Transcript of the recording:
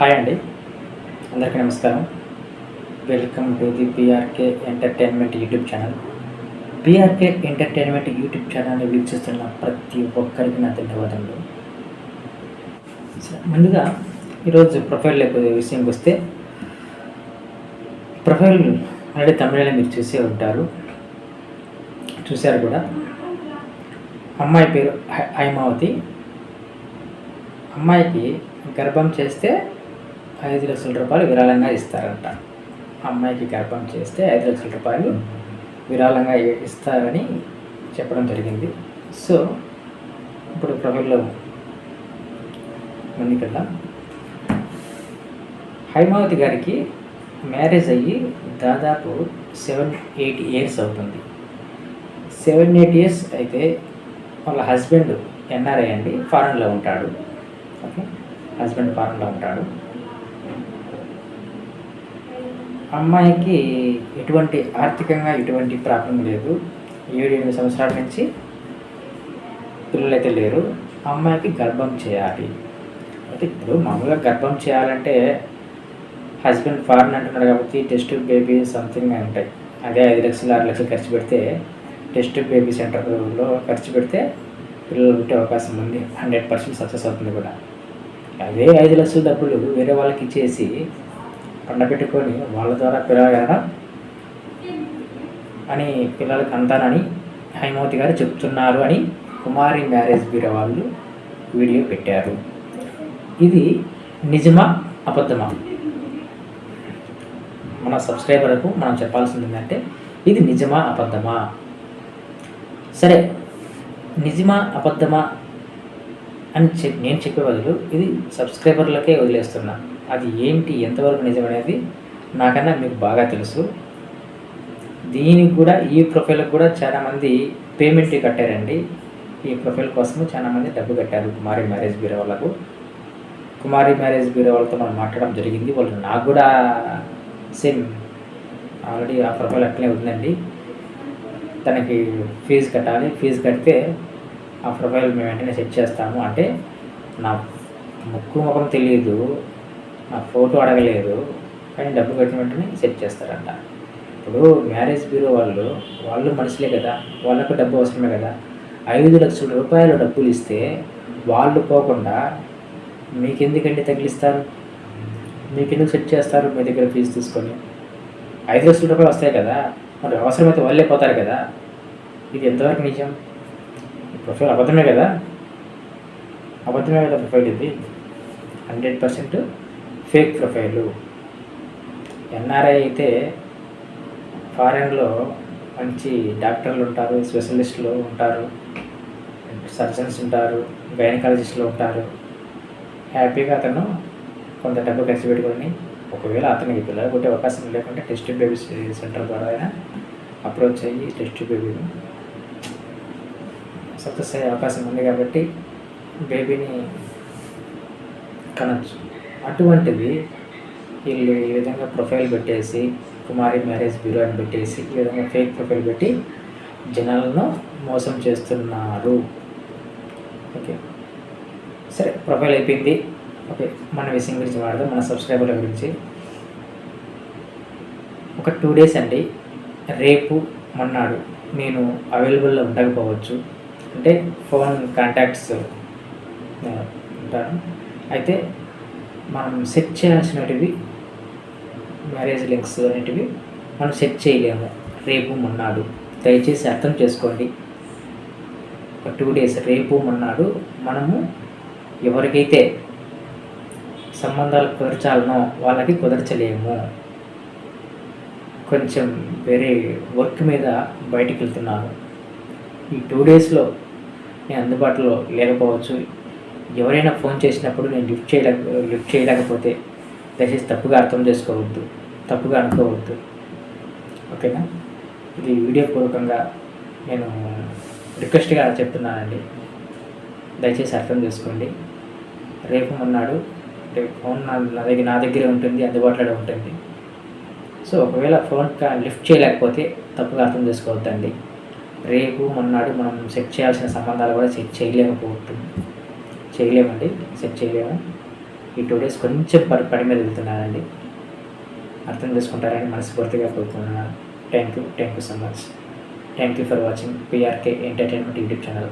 Hi అండి. అందరికీ నమస్కారం. Welcome to the PRK entertainment YouTube channel PRK entertainment YouTube ఛానల్ని వీక్షిస్తున్న ప్రతి ఒక్కరికి నా ధన్యవాదములు. ముందుగా ఈరోజు ప్రొఫైల్ విషయంకి వస్తే ప్రొఫైల్ ఆల్రెడీ తమిళలో మీరు చూసే ఉంటారు. చూశారు కూడా. అమ్మాయి పేరు హై- హైమావతి. అమ్మాయికి గర్భం చేస్తే ఐదు లక్షల రూపాయలు విరాళంగా ఇస్తారంట. అమ్మాయికి గర్భం చేస్తే ఐదు లక్షల రూపాయలు విరాళంగా ఇస్తారని చెప్పడం జరిగింది. సో ఇప్పుడు ప్రొఫైల్లో కదా. హైమావతి గారికి మ్యారేజ్ అయ్యి దాదాపు సెవెన్ ఎయిట్ ఇయర్స్ అవుతుంది. సెవెన్ ఎయిట్ ఇయర్స్ అయితే వాళ్ళ హస్బెండ్ ఎన్ఆర్ఐ అండి ఫారెన్లో ఉంటాడు. ఓకే? హస్బెండ్ ఫారెన్లో ఉంటాడు. అమ్మాయికి ఎటువంటి ఆర్థికంగా ఎటువంటి ప్రాబ్లం లేదు. ఏడు ఎనిమిది సంవత్సరాల నుంచి పిల్లలైతే లేరు. అమ్మాయికి గర్భం చేయాలి. అయితే ఇప్పుడు మామూలుగా గర్భం చేయాలంటే హస్బెండ్ ఫారెన్ అంటున్నాడు కాబట్టి టెస్ట్ బేబీ సంథింగ్ ఉంటాయి. అదే ఐదు లక్షలు ఆరు లక్షలు ఖర్చు పెడితే టెస్ట్ బేబీ సెంటర్లో ఖర్చు పెడితే పిల్లలు పుట్టే అవకాశం ఉంది. హండ్రెడ్ పర్సెంట్ సక్సెస్ అవుతుంది కూడా. అదే ఐదు లక్షల డబ్బులు వేరే వాళ్ళకి ఇచ్చేసి పండబెట్టుకొని వాళ్ళ ద్వారా పిల్లగలడం అని పిల్లలకి అంతానని హైమవతి గారు చెప్తున్నారు అని కుమారి మ్యారేజ్ బ్యూరో వాళ్ళు వీడియో పెట్టారు. ఇది నిజమా అబద్ధమా? మన సబ్స్క్రైబర్లకు మనం చెప్పాల్సింది ఏంటంటే ఇది నిజమా అబద్ధమా? సరే నిజమా అబద్ధమా అని చెప్ నేను చెప్పే బదులు ఇది సబ్స్క్రైబర్లకే వదిలేస్తున్నా. అది ఏంటి? ఎంతవరకు నిజమనేది నాకన్నా మీకు బాగా తెలుసు. దీనికి కూడా ఈ ప్రొఫైల్కి కూడా చాలామంది పేమెంట్ కట్టారండి. ఈ ప్రొఫైల్ కోసము చాలామంది డబ్బు కట్టారు కుమారి మ్యారేజ్ బ్యూరో వాళ్ళకు. కుమారి మ్యారేజ్ బ్యూరో వాళ్ళతో మనం మాట్లాడడం జరిగింది. వాళ్ళు నాకు కూడా సేమ్ ఆల్రెడీ ఆ ప్రొఫైల్ అట్లనే ఉందండి. తనకి ఫీజు కట్టాలి. ఫీజు కడితే ఆ ప్రొఫైల్ మేము వెంటనే సెట్ చేస్తాము. అంటే నా ముక్కు ముఖం తెలియదు. నా ఫోటో అడగలేదు కానీ డబ్బు కట్టిన వెంటనే సెట్ చేస్తారంట. ఇప్పుడు మ్యారేజ్ బ్యూరో వాళ్ళు వాళ్ళు మనుషులే కదా వాళ్ళకు డబ్బు అవసరమే కదా. ఐదు లక్షల రూపాయలు డబ్బులు ఇస్తే వాళ్ళు పోకుండా మీకెందుకండి తగిలిస్తారు? మీకెందుకు సెట్ చేస్తారు మీ దగ్గర ఫీజు తీసుకొని? ఐదు లక్షల రూపాయలు వస్తాయి కదా మరి అవసరమైతే వాళ్ళే పోతారు కదా. ఇది ఎంతవరకు నిజం? ప్రొఫైల్ అబద్ధమే కదా? అబద్ధమే కదా ప్రొఫైల్ ఇది? Hundred percent fake profile. NRI అయితే ఫారెన్లో మంచి డాక్టర్లు ఉంటారు స్పెషలిస్టులు ఉంటారు సర్జన్స్ ఉంటారు గైనకాలజిస్టులు ఉంటారు. హ్యాపీగా అతను కొంత డబ్బు ఖర్చు పెట్టుకొని ఒకవేళ అతనికి పిల్లలు కొట్టే అవకాశం లేకుంటే టెస్ట్ బేబీ సెంటర్ ద్వారా అయినా అప్రోచ్ అయ్యి టెస్ట్ బేబీని సక్సెస్ అయ్యే అవకాశం ఉంది కాబట్టి బేబీని కనొచ్చు. అటువంటివి వీళ్ళు ఈ విధంగా ప్రొఫైల్ పెట్టేసి కుమారి మ్యారేజ్ బ్యూరో అని పెట్టేసి ఈ విధంగా ఫేక్ ప్రొఫైల్ పెట్టి జనాలను మోసం చేస్తున్నారు. ఓకే. సరే ప్రొఫైల్ అయిపోయింది. ఓకే మన విషయం గురించి వాడదాం మన సబ్స్క్రైబర్ల గురించి. ఒక టూ డేస్ అండి. రేపు మొన్నాడు నేను అవైలబుల్లో ఉండకపోవచ్చు. అంటే ఫోన్ కాంటాక్ట్స్ ఉంటాను అయితే మనం సెట్ చేయాల్సినటివి మ్యారేజ్ లింక్స్ అనేటివి మనం సెట్ చేయలేము. రేపు మొన్నాడు. దయచేసి అర్థం చేసుకోండి. ఒక టూ డేస్ రేపు మొన్నాడు. మనము ఎవరికైతే సంబంధాలు కుదర్చాలనో వాళ్ళకి కుదర్చలేము. కొంచెం వేరే వర్క్ మీద బయటికి వెళ్తున్నాను. ఈ టూ డేస్లో నేను అందుబాటులో లేకపోవచ్చు. ఎవరైనా ఫోన్ చేసినప్పుడు నేను లిఫ్ట్ చేయలేక లిఫ్ట్ చేయలేకపోతే దయచేసి తప్పుగా అర్థం చేసుకోవద్దు తప్పుగా అనుకోవద్దు. ఓకేనా? ఇది వీడియో పూర్వకంగా నేను రిక్వెస్ట్గా చెప్తున్నానండి. దయచేసి అర్థం చేసుకోండి. రేపు మొన్నాడు రేపు ఫోన్ నా నా దగ్గర నా దగ్గరే ఉంటుంది అందుబాటులో ఉంటుంది. సో ఒకవేళ ఫోన్ కా- లిఫ్ట్ చేయలేకపోతే తప్పుగా అర్థం చేసుకోవద్దండి. రేపు మొన్నాడు మనం సెట్ చేయాల్సిన సంబంధాలు కూడా సెట్ చేయలేకపోతుంది చేయలేమండి సెట్ చేయలేము. ఈ టూ డేస్ కొంచెం పడి పడి మీద వెళ్తున్నానండి. అర్థం చేసుకుంటారని మనస్ఫూర్తిగా కోరుకుంటున్నాను. Thank you thank you so much thank you for watching PRK entertainment YouTube channel